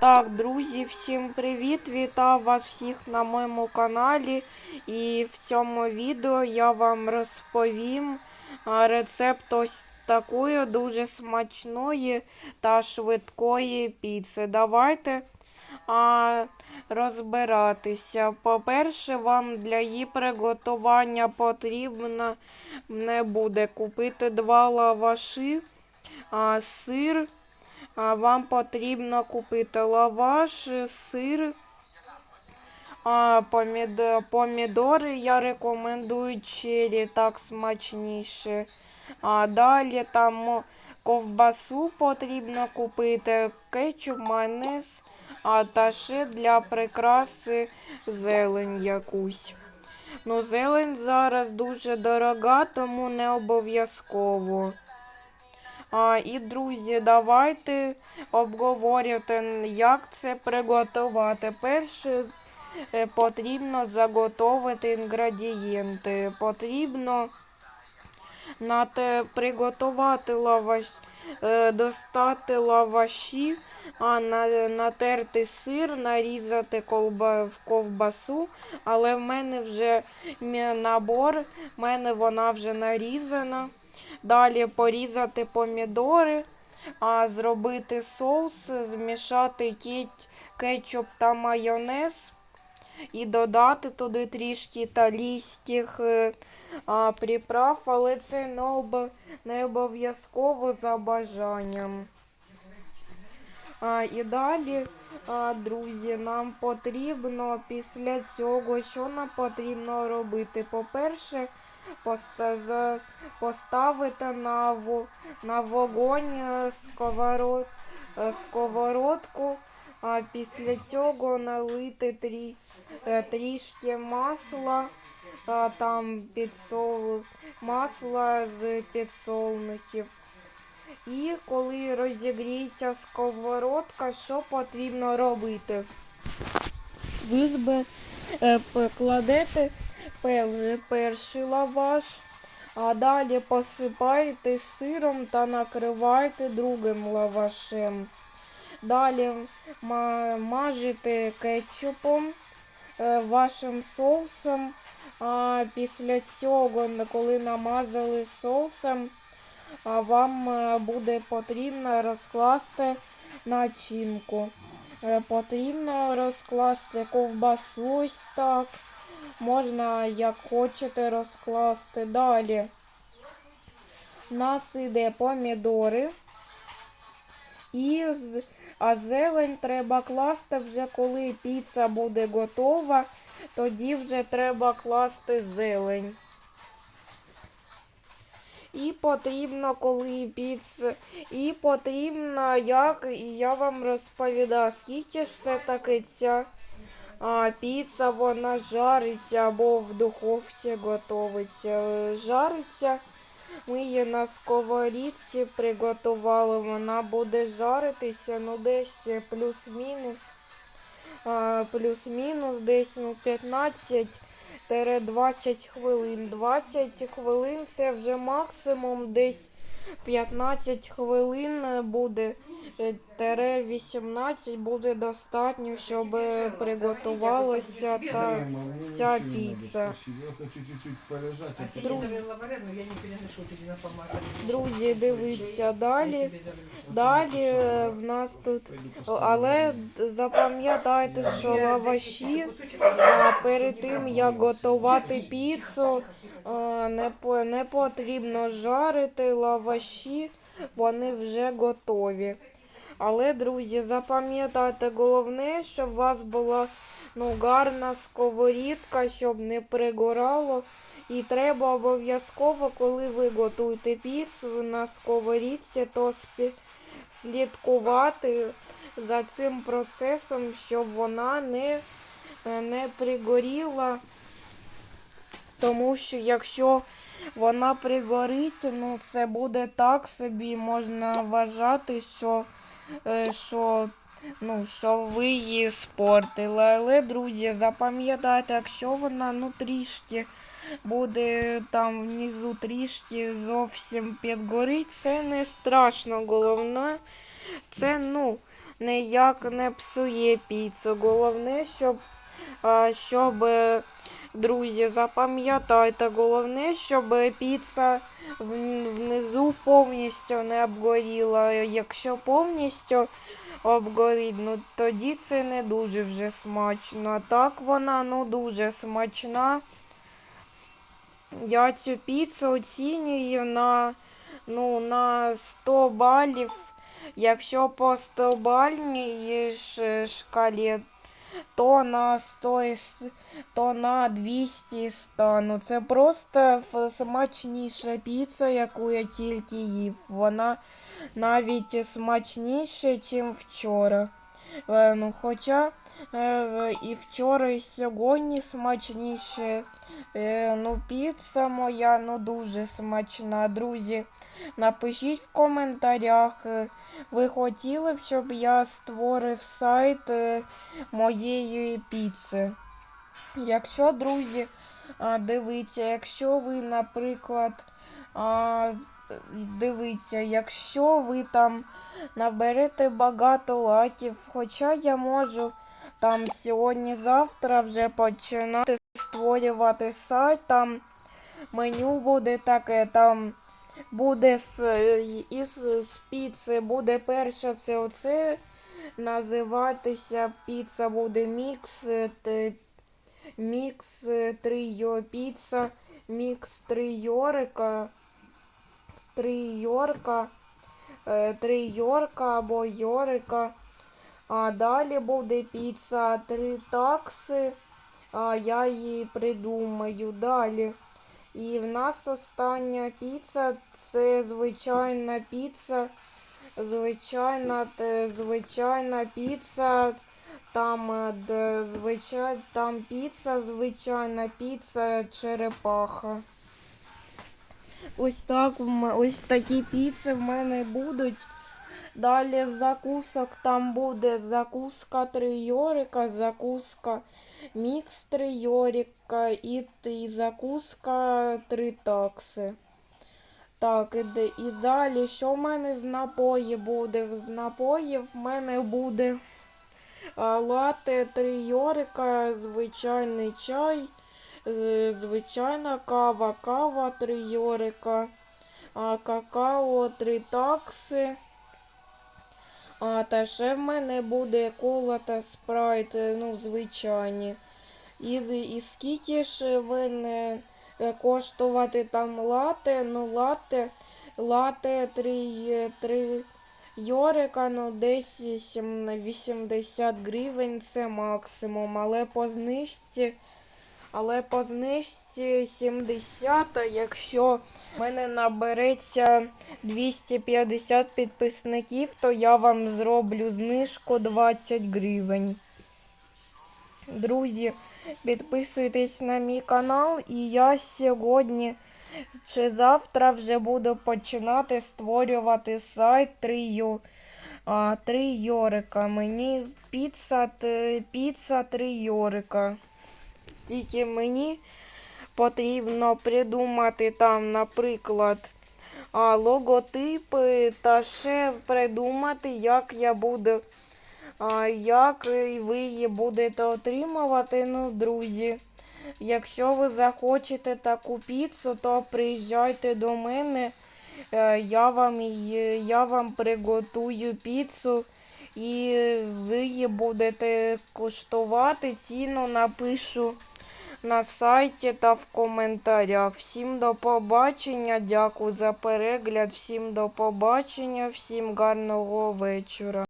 Так, друзі, всім привіт! Вітаю вас всіх на моєму каналі. І в цьому відео я вам розповім рецепт ось такої дуже смачної та швидкої піци. Давайте а, розбиратися. По-перше, вам для її приготування потрібно не буде купити два лаваші, а, сир. Вам потрібно купити лаваш, сир, помідори. Я рекомендую чері, так смачніше. А далі там ковбасу потрібно купити, кетчуп, майонез, а та ще для прикраси зелень якусь. Ну, зелень зараз дуже дорога, тому не обов'язково. І, друзі, давайте обговорювати, як це приготувати. Перше е, потрібно заготовити інгредієнти. Потрібно приготувати лаваш, е, достати лаваші, а на, натерти сир, нарізати колба, ковбасу. Але в мене вже набор, в мене вона вже нарізана. Далі порізати помідори, а зробити соус, змішати кетчуп та майонез і додати туди трішки італійських е, приправ, але це не, об... не обов'язково за бажанням. А, і далі, а, друзі, нам потрібно після цього, що нам потрібно робити? По-перше, поставити на, на вогонь е, сковород, е, сковородку, а після цього налити трі, е, трішки масла, а, там підсол, масла з підсолнухів. І коли розігріється сковородка, що потрібно робити? Ви кладете перший лаваш, а далі посипаєте сиром та накриваєте другим лавашем. Далі ма- мажете кетчупом, е, вашим соусом. А після цього, коли намазали соусом, вам е, буде потрібно розкласти начинку. Е, Потрібно розкласти ковбасу ось так. Можна як хочете розкласти. Далі у нас іде помідори. І, а зелень треба класти вже коли піца буде готова, тоді вже треба класти зелень. І потрібно, коли піц, і потрібно, як я вам розповідаю, скільки ж все-таки ця а, піца вона жариться або в духовці готовиться. Е, Жариться. Ми її на сковорідці приготували. Вона буде жаритися, ну десь плюс-мінус. Плюс-мінус десь ну, 15 20 хвилин. 20 хвилин це вже максимум десь 15 хвилин буде. е, Тере 18 буде достатньо, щоб приготувалася та ця піца. Я. Друзі, дивіться далі. Далі е, в нас тут, але запам'ятайте, що лаваші перед тим як готувати піцу, не, по- не потрібно жарити лаваші, вони вже готові. Але, друзі, запам'ятайте головне, щоб у вас була ну, гарна сковорідка, щоб не пригорало. І треба обов'язково, коли ви готуєте піцу на сковорідці, то слідкувати за цим процесом, щоб вона не, е, не пригоріла. Тому що якщо вона пригорить, ну це буде так собі, можна вважати, що, е, що, ну, що ви її спортили. Але, друзі, запам'ятайте, якщо вона ну трішки буде там внизу трішки зовсім підгорить, це не страшно. Головне, це ну ніяк не псує піцу. Головне, щоб, щоб друзі, запам'ятайте, головне, щоб піца внизу повністю не обгоріла. Якщо повністю обгорить, ну тоді це не дуже вже смачно. Так вона ну дуже смачна. Я цю піцу оцінюю на, ну, на 100 балів. Якщо по 100 бальній ш- шкалі, то на 100, і то на 200 стану. Це просто смачніша піца, яку я тільки їв. Вона навіть смачніша, ніж вчора. Е, ну, хоча і вчора, і сьогодні смачніше. Е, ну, піца моя ну, дуже смачна. Друзі, напишіть в коментарях. Ви хотіли б, щоб я створив сайт моєї піци. Якщо, друзі, дивіться, якщо ви, наприклад, дивіться, якщо ви там наберете багато лайків, хоча я можу там сьогодні-завтра вже починати створювати сайт, там меню буде таке, там буде із піци, буде перше це оце називатися піца буде мікс, мікс е, піца, мікс трийорика, трийорка, е, трийорка або йорика. А далі буде піца три такси. А я її придумаю далі. І в нас остання піца це звичайна піца. Звичайна, звичайна піца. Там, е, звичай, там піца, звичайна піца, черепаха. Ось так ось такі піци в мене будуть. Далі з закусок там буде закуска трийорика, закуска мікс трийорика і, і закуска три такси. Так, і, і далі, що в мене з напоїв буде? З напоїв в мене буде а, лате трийорика, звичайний чай, звичайна кава, кава трийорика, а, какао три такси. А, та ще в мене буде кола та спрайт, е, ну, звичайні. І, і скільки ж мене е, коштувати там лате, ну лате, лате 3, 3 йорика, ну десь сім- 80 гривень це максимум, але по знижці, але по знижці 70, якщо в мене набереться 250 підписників, то я вам зроблю знижку 20 гривень. Друзі, підписуйтесь на мій канал, і я сьогодні чи завтра вже буду починати створювати сайт 3 а, 3 Йорика. Мені піца, піца 3 Йорика. Тільки мені потрібно придумати там, наприклад, логотипи та ще придумати, як я буду, як ви її будете отримувати. Ну, друзі, якщо ви захочете таку піцу, то приїжджайте до мене. Е, Я вам, я вам приготую піцу і ви її будете куштувати. Ціну напишу на сайті та в коментарях. Всім до побачення, дякую за перегляд, всім до побачення, всім гарного вечора.